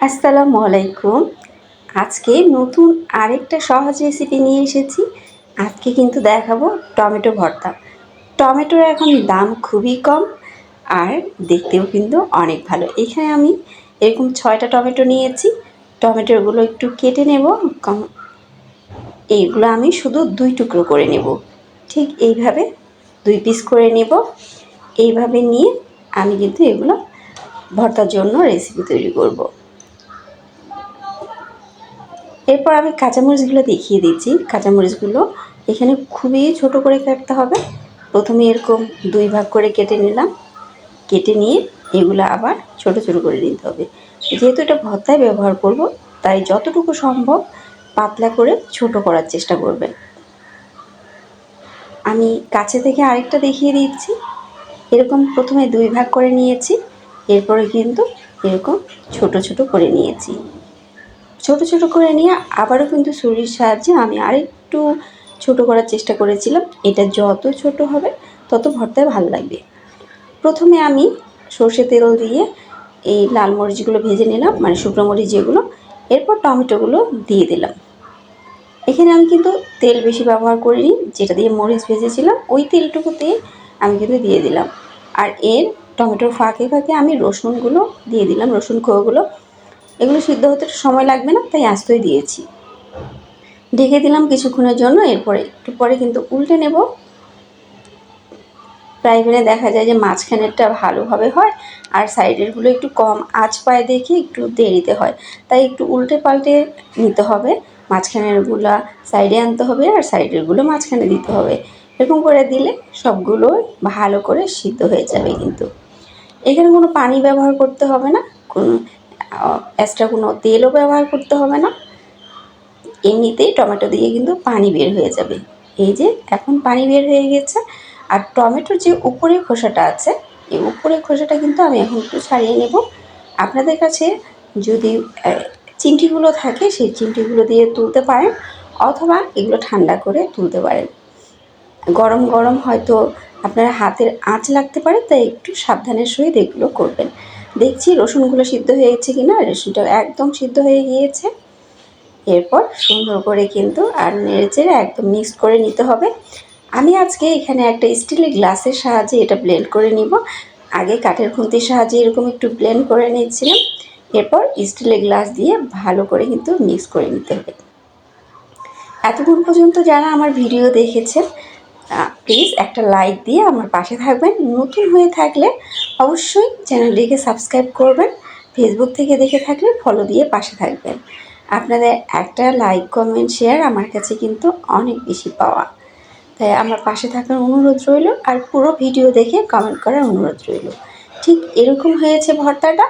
আসসালামু আলাইকুম। আজকে নতুন আরেকটা সহজ রেসিপি নিয়ে এসেছি। আজকে কিন্তু দেখাবো টমেটো ভর্তা। টমেটোর এখন দাম খুবই কম আর দেখতেও কিন্তু অনেক ভালো। এখানে আমি এরকম ছয়টা টমেটো নিয়েছি। টমেটোগুলো একটু কেটে নেব। কম- এইগুলো আমি শুধু দুই টুকরো করে নেব। ঠিক এইভাবে দুই পিস করে নেব। এইভাবে নিয়ে আমি কিন্তু এগুলো ভর্তার জন্য রেসিপি তৈরি করব। এরপর আমি কাঁচামরিচগুলো দেখিয়ে দিচ্ছি। কাঁচামরিচগুলো এখানে খুবই ছোট করে কাটতে হবে। প্রথমে এরকম দুই ভাগ করে কেটে নিলাম। কেটে নিয়ে এগুলো আবার ছোট ছোট করে নিতে হবে। যেহেতু এটা ভর্তায় ব্যবহার করব, তাই যতটুকু সম্ভব পাতলা করে ছোট করার চেষ্টা করবেন। আমি কাছে থেকে আরেকটা দেখিয়ে দিচ্ছি। এরকম প্রথমে দুই ভাগ করে নিয়েছি, এরপরে কিন্তু এরকম ছোট ছোট করে নিয়েছি। ছোট ছোট করে নিয়ে আবারও কিন্তু ছুরির সাহায্যে আমি আরেকটু ছোট করার চেষ্টা করেছিলাম। এটা যত ছোট হবে, তত ভর্তায় ভালো লাগবে। প্রথমে আমি সর্ষে তেল দিয়ে এই লাল মরিচগুলো ভেজে নিলাম মানে শুকনো মরিচ যেগুলো। এরপর টমেটোগুলো দিয়ে দিলাম। এখানে আমি কিন্তু তেল বেশি ব্যবহার করিনি, যেটা দিয়ে মরিচ ভেজেছিলাম, ওই তেলটুকুতে আমি কিন্তু দিয়ে দিলাম। আর এর টমেটোর ফাঁকে ফাঁকে আমি রসুনগুলো দিয়ে দিলাম, রসুন খোয়াগুলো। এগুলো সিদ্ধ হতে সময় লাগবে না, তাই আস্তই দিয়েছি। ঢেকে দিলাম কিছুক্ষণের জন্য, এরপরে একটু পরে কিন্তু উল্টে নেব। প্রায় ভেনে দেখা যায় যে মাঝখানেরটা ভালোভাবে হয় আর সাইডেরগুলো একটু কম আঁচ পায়ে দেখে একটু দেরিতে হয়। তাই একটু উল্টে পাল্টে নিতে হবে। মাঝখানেরগুলা সাইডে আনতে হবে আর সাইডেরগুলো মাঝখানে দিতে হবে। এরকম করে দিলে সবগুলো ভালো করে সিদ্ধ হয়ে যাবে কিন্তু। এখানে কোনো পানি ব্যবহার করতে হবে না, কোনো এক্সট্রা কোনো তেলও ব্যবহার করতে হবে না। এমনিতেই টমেটো দিয়ে কিন্তু পানি বের হয়ে যাবে। এই যে এখন পানি বের হয়ে গেছে। আর টমেটোর যে উপরের খোসাটা আছে, এই উপরের খোসাটা কিন্তু আমি এখন একটু ছাড়িয়ে নেব। আপনাদের কাছে যদি চিমটিগুলো থাকে, সেই চিমটিগুলো দিয়ে তুলতে পারেন অথবা এগুলো ঠান্ডা করে তুলতে পারেন। গরম গরম হয়তো আপনার হাতের আঁচ লাগতে পারে, তাই একটু সাবধানের সহিত এগুলো করবেন। দেখছি রসুনগুলো সিদ্ধ হয়ে গেছে কিনা রসুনটা একদম সিদ্ধ হয়ে গিয়েছে। এরপর সুন্দর করে কিন্তু আর নেড়েচেড়ে একদম মিক্সড করে নিতে হবে। আমি আজকে এখানে একটা স্টিলের গ্লাসের সাহায্যে এটা ব্লেন্ড করে নিব। আগে কাঠের খুন্তির সাহায্যে এরকম একটু ব্লেন্ড করে নিচ্ছিলাম এরপর স্টিলের গ্লাস দিয়ে ভালো করে কিন্তু মিক্স করে নিতে হবে। এতক্ষণ পর্যন্ত যারা আমার ভিডিও দেখেছেন প্লিজ একটা লাইক দিয়ে আমার পাশে থাকবেন। নতুন হয়ে থাকলে অবশ্যই চ্যানেলটিকে সাবস্ক্রাইব করবেন ফেসবুক থেকে দেখে থাকলে ফলো দিয়ে পাশে থাকবেন। আপনাদের একটা লাইক কমেন্ট শেয়ার আমার কাছে কিন্তু অনেক বেশি পাওয়া। তাই আমার পাশে থাকার অনুরোধ রইল আর পুরো ভিডিও দেখে কমেন্ট করার অনুরোধ রইল। ঠিক এরকম হয়েছে ভর্তাটা।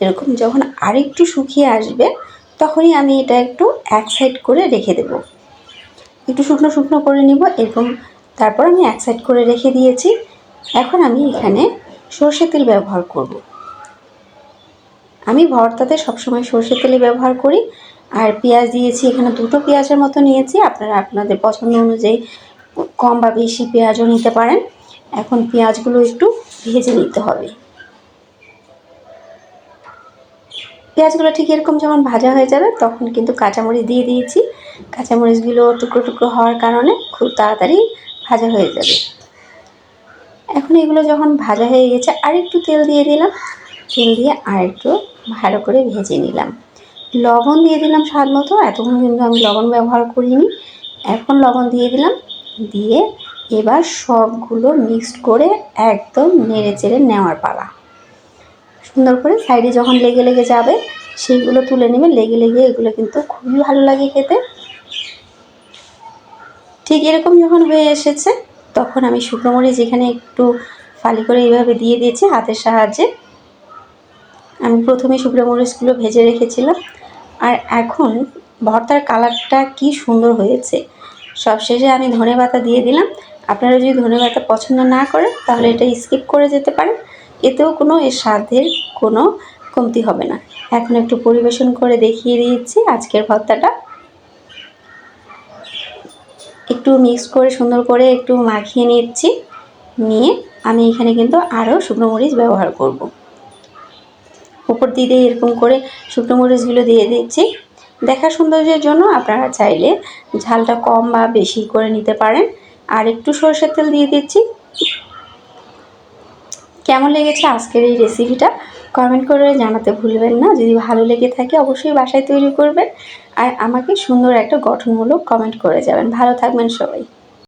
এরকম যখন আরেকটু শুকিয়ে আসবে, তখনই আমি এটা একটু এক সাইড করে রেখে দেবো। একটু শুকনো শুকনো করে নিব এরকম তারপর আমি এক সাইড করে রেখে দিয়েছি। এখন আমি এখানে সর্ষে তেল ব্যবহার করব। আমি ভর্তাতে সবসময় সর্ষে তেলই ব্যবহার করি। আর পেঁয়াজ দিয়েছি, এখানে দুটো পেঁয়াজের মতো নিয়েছি। আপনারা আপনাদের পছন্দ অনুযায়ী কম বা বেশি পেঁয়াজও নিতে পারেন। এখন পেঁয়াজগুলো একটু ভেজে নিতে হবে। পেঁয়াজগুলো ঠিক এরকম যখন ভাজা হয়ে যাবে, তখন কিন্তু কাঁচামরিচ দিয়ে দিয়েছি। কাঁচামরিচগুলো টুকরো টুকরো হওয়ার কারণে খুব তাড়াতাড়ি ভাজা হয়ে যাবে। এখন এগুলো যখন ভাজা হয়ে গেছে, আরেকটু তেল দিয়ে দিলাম তেল দিয়ে আরেকটু ভালো করে ভেজে নিলাম। লবণ দিয়ে দিলাম স্বাদ মতো, এতক্ষণ কিন্তু আমি লবণ ব্যবহার করিনি। এখন লবণ দিয়ে দিলাম, দিয়ে এবার সবগুলো মিক্সড করে একদম নেড়ে চেড়ে নেওয়ার পালা। সুন্দর করে সাইডে যখন লেগে লেগে যাবে, সেইগুলো তুলে নেবে, লেগে লেগে এগুলো কিন্তু খুবই ভালো লাগে খেতে। ঠিক এরকম যখন হয়ে এসেছে তখন আমি শুকনো মরিচ এখানে একটু ফালি করে এইভাবে দিয়ে দিয়েছি হাতের সাহায্যে। আমি প্রথমে শুকনো মরিচগুলো ভেজে রেখেছিলাম। আর এখন ভর্তার কালারটা কি সুন্দর হয়েছে। সবশেষে আমি ধনে পাতা দিয়ে দিলাম। আপনারা যদি ধনে পাতা পছন্দ না করেন, তাহলে এটা স্কিপ করে যেতে পারেন। এতেও কোনো এর স্বাদের কোনো কমতি হবে না। এখন একটু পরিবেশন করে দেখিয়ে দিয়েছি আজকের ভর্তাটা। একটু মিক্স করে সুন্দর করে একটু মাখিয়ে নিচ্ছি। নিয়ে আমি এখানে কিন্তু আরও শুকনো মরিচ ব্যবহার করব। উপর দিয়ে এরকম করে শুকনো মরিচগুলো দিয়ে দিচ্ছি। দেখা সৌন্দর্যের জন্য আপনারা চাইলে ঝালটা কম বা বেশি করে নিতে পারেন। আর একটু সরষের তেল দিয়ে দিচ্ছি। কেমন লেগেছে আজকের এই রেসিপিটা কমেন্ট করে জানাতে ভুলবেন না। যদি ভালো লেগে থাকে, অবশ্যই বাসায় তৈরি করবেন। আর আমাকে সুন্দর একটা গঠনমূলক কমেন্ট করে যাবেন। ভালো থাকবেন সবাই।